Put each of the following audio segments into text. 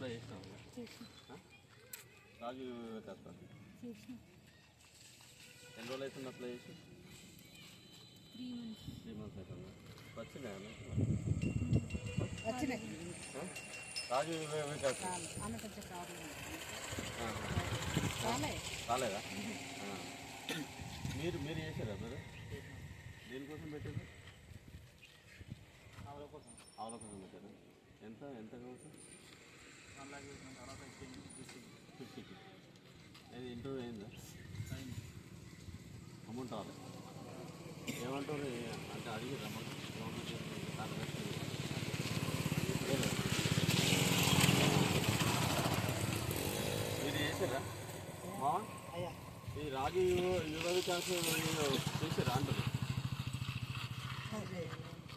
Apply చేసినావు రాజు చేసిన ఎన్ని రోజులు అవుతుంది అప్లై చేసి? త్రీ మంత్స్ త్రీ మంత్స్ అవుతుంది? వచ్చినాయా? వచ్చినాయి? రాజు వివే- వికాస్ ఆమె కొంచెం ప్రాబ్లం ఆ. రాలే. రాలేదా. మీరు మీరు చేశారా మీరు? దేనికోసం పెట్టారు? ఆవుల కోసం పెట్టారు? ఎంత ఎంత కావచ్చు? ఫిఫ్టీకి. ఇంటర్వ్యూ అయిందా అమౌంట్ రాలే. ఏమంటారు? అంటే అడిగి రమ్మని మీరు చేసారా ఈ రాజు యువ- యువ వికాస్ చేసారా అంటారు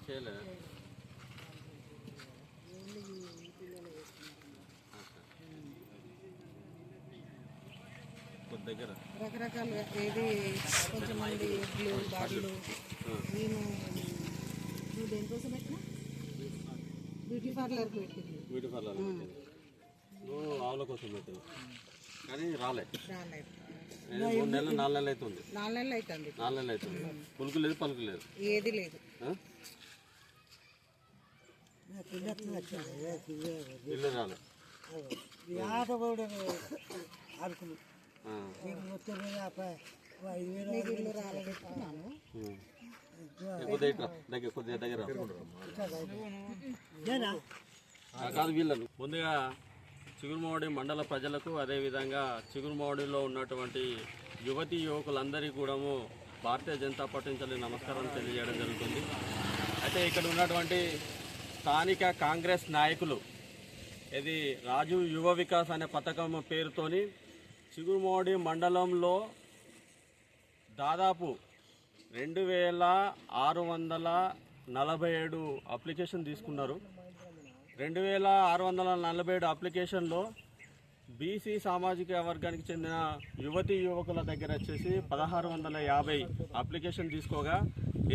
చేయలేదు. కొద్ది దగ్గర? రకరకాల ఏది కొంచెం మంది ఎడ్లు బాడీలు నేను నువ్వు దేనికోసం పెట్టినా? బ్యూటీ పార్లర్కి పెట్టింది. బ్యూటీ పార్లర్ నువ్వు ఆవుల కోసం పెట్టావు. కానీ రాలే. రాలేదు. మూడు నెలలు నాలుగు నెలలు అవుతుంది. నాలుగు నెలలు అవుతుంది నాలుగు నెలలు అవుతుంది. పులుకు లేదు పలుకు లేదు. ఏది లేదు? ఇల్లు కొద్దిగా దగ్గర కాదు వీళ్ళను ముందుగా చిగురుమావడి మండల ప్రజలకు అదేవిధంగా చిగురుమావడిలో ఉన్నటువంటి యువతి యువకులందరికీ కూడాము భారతీయ జనతా పార్టీ నుంచి నమస్కారం తెలియజేయడం జరుగుతుంది. అయితే ఇక్కడ ఉన్నటువంటి స్థానిక కాంగ్రెస్ నాయకులు ఇది రాజు యువ వికాస్ అనే పథకం పేరుతోని చిగురుమోడి మండలంలో దాదాపు రెండు వేల ఆరు వందల నలభై ఏడు అప్లికేషన్ తీసుకున్నారు. రెండు వేల ఆరు వందల నలభై ఏడు అప్లికేషన్లో బీసీ సామాజిక వర్గానికి చెందిన యువతి యువకుల దగ్గర వచ్చేసి పదహారు వందల యాభై అప్లికేషన్ తీసుకోగా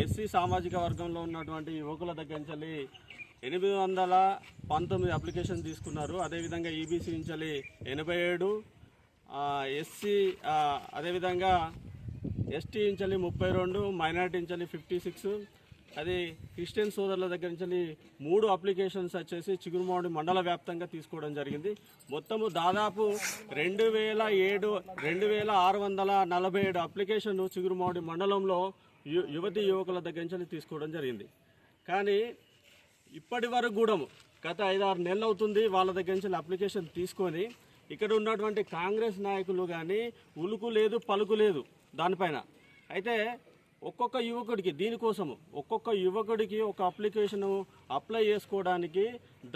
ఎస్సీ సామాజిక వర్గంలో ఉన్నటువంటి యువకుల దగ్గర నుంచి ఎనిమిది వందల పంతొమ్మిది అప్లికేషన్ తీసుకున్నారు. అదేవిధంగా ఈబీసీ నుంచి ఎనభై ఏడు ఎస్సీ అదేవిధంగా ఎస్టీ ఇంచలి ముప్పై రెండు మైనార్టీ ఇంచలి ఫిఫ్టీ సిక్స్ అది క్రిస్టియన్ సోదరుల దగ్గర నుంచి మూడు అప్లికేషన్స్ వచ్చేసి చిగురుమాడి మండల వ్యాప్తంగా తీసుకోవడం జరిగింది. మొత్తము దాదాపు రెండు వేల ఏడు రెండు వేల ఆరు వందల నలభై ఏడు అప్లికేషన్లు చిగురుమాడి మండలంలో యు యువతి యువకుల దగ్గర నుంచి తీసుకోవడం జరిగింది. కానీ ఇప్పటి వరకు కూడా గత ఐదారు నెలలు అవుతుంది వాళ్ళ దగ్గర నుంచి అప్లికేషన్ తీసుకొని ఇక్కడ ఉన్నటువంటి కాంగ్రెస్ నాయకులు కానీ ఉలుకు లేదు పలుకు లేదు దానిపైన. అయితే ఒక్కొక్క యువకుడికి దీనికోసము ఒక్కొక్క యువకుడికి ఒక అప్లికేషన్ అప్లై చేసుకోవడానికి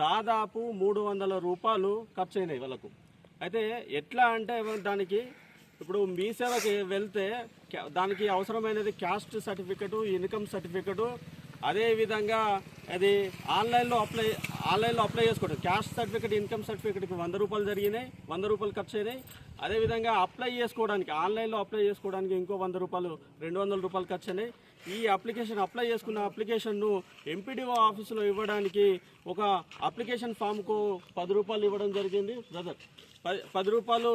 దాదాపు మూడు వందల రూపాయలు ఖర్చు అయినాయి వాళ్ళకు. అయితే ఎట్లా అంటే దానికి ఇప్పుడు మీ సేవకి వెళ్తే దానికి అవసరమైనది క్యాస్ట్ సర్టిఫికెటు ఇన్కమ్ సర్టిఫికెటు అదేవిధంగా అది ఆన్లైన్లో అప్లై ఆన్లైన్లో అప్లై చేసుకోవడం. క్యాష్ సర్టిఫికెట్ ఇన్కమ్ సర్టిఫికెట్కి వంద రూపాయలు జరిగినాయి వంద రూపాయలు ఖర్చు అయినాయి. అదేవిధంగా అప్లై చేసుకోవడానికి ఆన్లైన్లో అప్లై చేసుకోవడానికి ఇంకో వంద రూపాయలు రెండు వందల రూపాయలు ఖర్చు అయినాయి. ఈ అప్లికేషన్ అప్లై చేసుకున్న అప్లికేషన్ను ఎంపీడీఓ ఆఫీసులో ఇవ్వడానికి ఒక అప్లికేషన్ ఫామ్కు పది రూపాయలు ఇవ్వడం జరిగింది బ్రదర్. పది పది రూపాయలు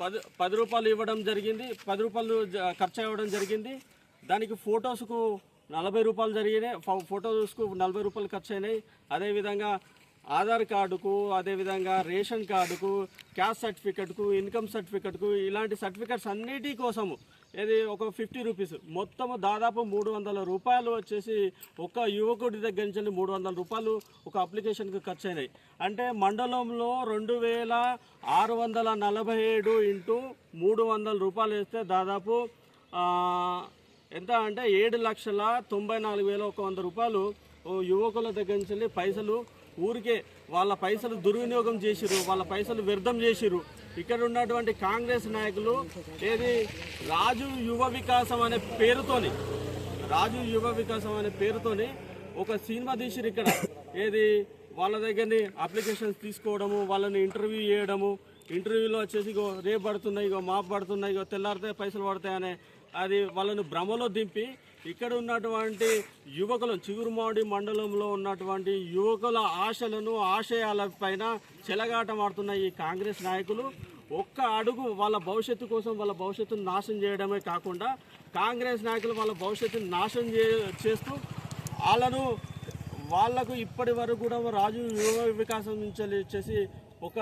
పది పది రూపాయలు ఇవ్వడం జరిగింది పది రూపాయలు ఖర్చు అవ్వడం జరిగింది. దానికి ఫొటోస్కు నలభై రూపాయలు జరిగినాయి. ఫోటో ఫొటోస్కు నలభై రూపాయలు ఖర్చు అయినాయి అదేవిధంగా ఆధార్ కార్డుకు అదేవిధంగా రేషన్ కార్డుకు క్యాస్ట్ సర్టిఫికెట్కు ఇన్కమ్ సర్టిఫికెట్కు ఇలాంటి సర్టిఫికెట్స్ అన్నిటి కోసము. ఇది ఒక ఫిఫ్టీ రూపీస్. మొత్తము దాదాపు మూడు వందల రూపాయలు వచ్చేసి ఒక యువకుడి దగ్గర నుంచి మూడు వందల రూపాయలు ఒక అప్లికేషన్కి ఖర్చు అయినాయి అంటే మండలంలో రెండు వేల ఆరు వందల నలభై ఏడు ఇంటూ మూడు వందల రూపాయలు వేస్తే దాదాపు ఎంత అంటే ఏడు లక్షల తొంభై నాలుగు వేల ఒక వంద రూపాయలు ఓ యువకుల దగ్గర నుంచి పైసలు ఊరికే వాళ్ళ పైసలు దుర్వినియోగం చేసిరు వాళ్ళ పైసలు వ్యర్థం చేసిరు ఇక్కడ ఉన్నటువంటి కాంగ్రెస్ నాయకులు ఏది? రాజు యువ వికాసం అనే పేరుతోని రాజు యువ వికాసం అనే పేరుతోని ఒక సినిమా తీసిరు ఇక్కడ. ఏది? వాళ్ళ దగ్గరని అప్లికేషన్స్ తీసుకోవడము వాళ్ళని ఇంటర్వ్యూ చేయడము. ఇంటర్వ్యూలో వచ్చేసి ఇగో రేపు పడుతున్నాయి ఇగో మాపు పడుతున్నాయి ఇగో తెల్లారితే పైసలు పడతాయనే అది వాళ్ళను భ్రమలో దింపి ఇక్కడ ఉన్నటువంటి యువకులు చిగురుమాడి మండలంలో ఉన్నటువంటి యువకుల ఆశలను ఆశయాలపైన చెలగాటమాడుతున్న ఈ కాంగ్రెస్ నాయకులు ఒక్క అడుగు వాళ్ళ భవిష్యత్తు కోసం వాళ్ళ భవిష్యత్తును నాశనం చేయడమే కాకుండా కాంగ్రెస్ నాయకులు వాళ్ళ భవిష్యత్తును నాశనం చే చేస్తూ వాళ్ళను వాళ్ళకు ఇప్పటి వరకు కూడా రాజు యువ వికాసం నుంచి వచ్చేసి ఒక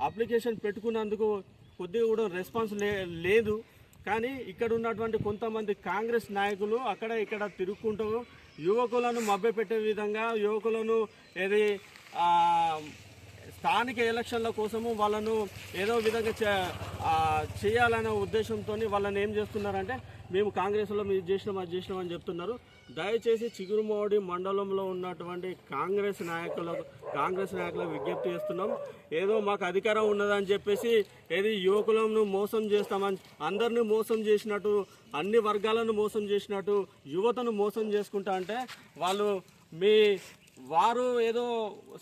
అప్లికేషన్ పెట్టుకున్నందుకు కొద్దిగా కూడా రెస్పాన్స్ లే లేదు. కానీ ఇక్కడ ఉన్నటువంటి కొంతమంది కాంగ్రెస్ నాయకులు అక్కడ ఇక్కడ తిరుగుకుంటూ యువకులను మభ్యపెట్టే విధంగా యువకులను ఏది స్థానిక ఎలక్షన్ల కోసము వాళ్ళను ఏదో విధంగా చే- చేయాలనే ఉద్దేశంతో వాళ్ళని ఏం చేస్తున్నారంటే మేము కాంగ్రెస్లో మీరు చేసినాం అది చేసినాం అని చెప్తున్నారు. దయచేసి చిగురుమౌడి మండలంలో ఉన్నటువంటి కాంగ్రెస్ నాయకులకు కాంగ్రెస్ నాయకులకు విజ్ఞప్తి చేస్తున్నాం. ఏదో మాకు అధికారం ఉన్నదని చెప్పేసి ఏది యువకులను మోసం చేస్తామని అందరినీ మోసం చేసినట్టు అన్ని వర్గాలను మోసం చేసినట్టు యువతను మోసం చేసుకుంటా అంటే వాళ్ళు మీ వారు ఏదో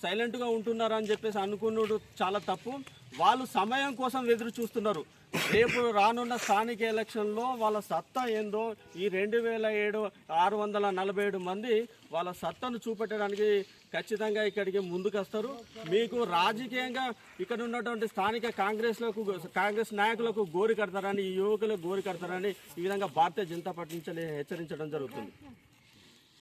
సైలెంట్గా ఉంటున్నారు అని చెప్పేసి అనుకున్నాడు చాలా తప్పు. వాళ్ళు సమయం కోసం ఎదురు చూస్తున్నారు. రేపు రానున్న స్థానిక ఎలక్షన్లో వాళ్ళ సత్తా ఏందో ఈ రెండు వేల ఏడు ఆరు వందల నలభై ఏడు మంది వాళ్ళ సత్తాను చూపెట్టడానికి ఖచ్చితంగా ఇక్కడికి ముందుకు వస్తారు మీకు రాజకీయంగా ఇక్కడ ఉన్నటువంటి స్థానిక కాంగ్రెస్లకు కాంగ్రెస్ నాయకులకు గోరు కడతారని ఈ యువకులకు గోరు కడతారని ఈ విధంగా భారతీయ జనతా పార్టీ నుంచి హెచ్చరించడం జరుగుతుంది.